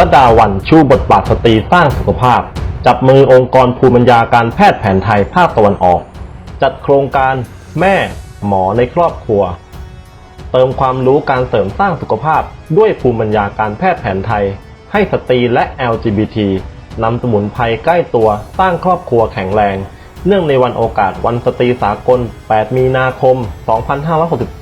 ละดาวันชูบทบาทสตรีสร้างสุขภาพ จับมือองค์กรภูมิปัญญาการแพทย์แผนไทยภาคตะวันออก จัดโครงการแม่หมอในครอบครัว เติมความรู้การเสริมสร้างสุขภาพด้วยภูมิปัญญาการแพทย์แผนไทย ให้สตรีและ LGBT นำสมุนไพรใกล้ตัวสร้างครอบครัวแข็งแรง เนื่องในวันโอกาสวันสตรีสากล 8 มีนาคม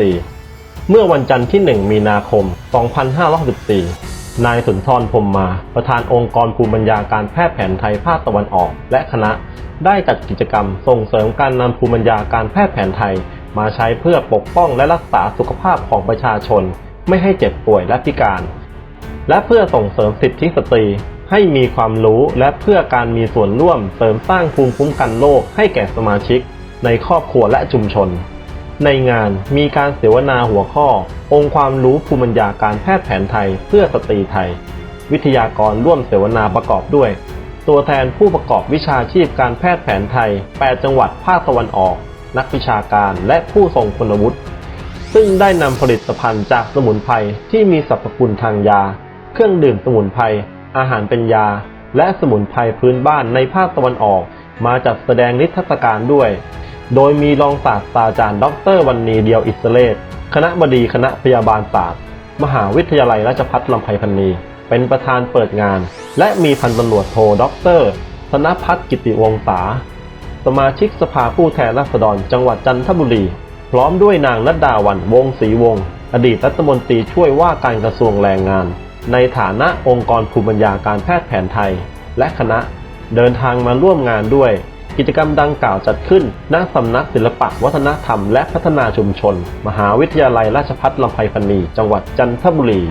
2564 เมื่อวันจันทร์ที่ 1 มีนาคม 2564 นายสุนทรพรมมา ประธานองค์กรภูมิปัญญาการแพทย์แผนไทยภาคตะวันออก และคณะได้จัดกิจกรรมส่งเสริมการนำภูมิปัญญาการแพทย์แผนไทย มาใช้เพื่อปกป้องและรักษาสุขภาพของประชาชน ไม่ให้เจ็บป่วยและพิการ และเพื่อส่งเสริมสิทธิสตรี ให้มีความรู้และเพื่อการมีส่วนร่วมเสริมสร้างภูมิคุ้มกันโรคให้แก่สมาชิก ในครอบครัวและชุมชน ในงานมีการเสวนาหัวข้อ องค์ความรู้ภูมิปัญญาการแพทย์แผนไทยเพื่อสตรีไทย วิทยากรร่วมเสวนาประกอบด้วย ตัวแทนผู้ประกอบวิชาชีพการแพทย์แผนไทย 8 จังหวัดภาคตะวันออก นักวิชาการและผู้ทรงคุณวุฒิซึ่งได้นำผลิตภัณฑ์จากสมุนไพรที่มีสรรพคุณทางยา เครื่องดื่มสมุนไพรอาหารเป็นยา และสมุนไพรพื้นบ้านในภาคตะวันออก มาจัดแสดงนิทรรศการด้วย โดยมีรองศาสตราจารย์ ดรวันนีเดียวอิสเลศคณะบดีคณะพยาบาลศาสตร์ มหาวิทยาลัยราชภัฏลำไพพันนี เป็นประธานเปิดงาน และมีพันตำรวจโทด็อกเตอร์ธนพัฒน์กิติวงศาสมาชิกสภาผู้แทนราษฎรจังหวัดจันทบุรี พร้อมด้วยนางนัดดาวันวงศรีวงศ์อดีตรัฐมนตรีช่วยว่าการกระทรวงแรงงาน ในฐานะองค์กรภูมิปัญญาการแพทย์แผนไทย และคณะเดินทางมาร่วมงานด้วย กิจกรรมดังกล่าวจัดขึ้นณสำนักศิลปะวัฒนธรรมและพัฒนาชุมชน มหาวิทยาลัยราชภัฏลำไพพันนีจังหวัดจันทบุรี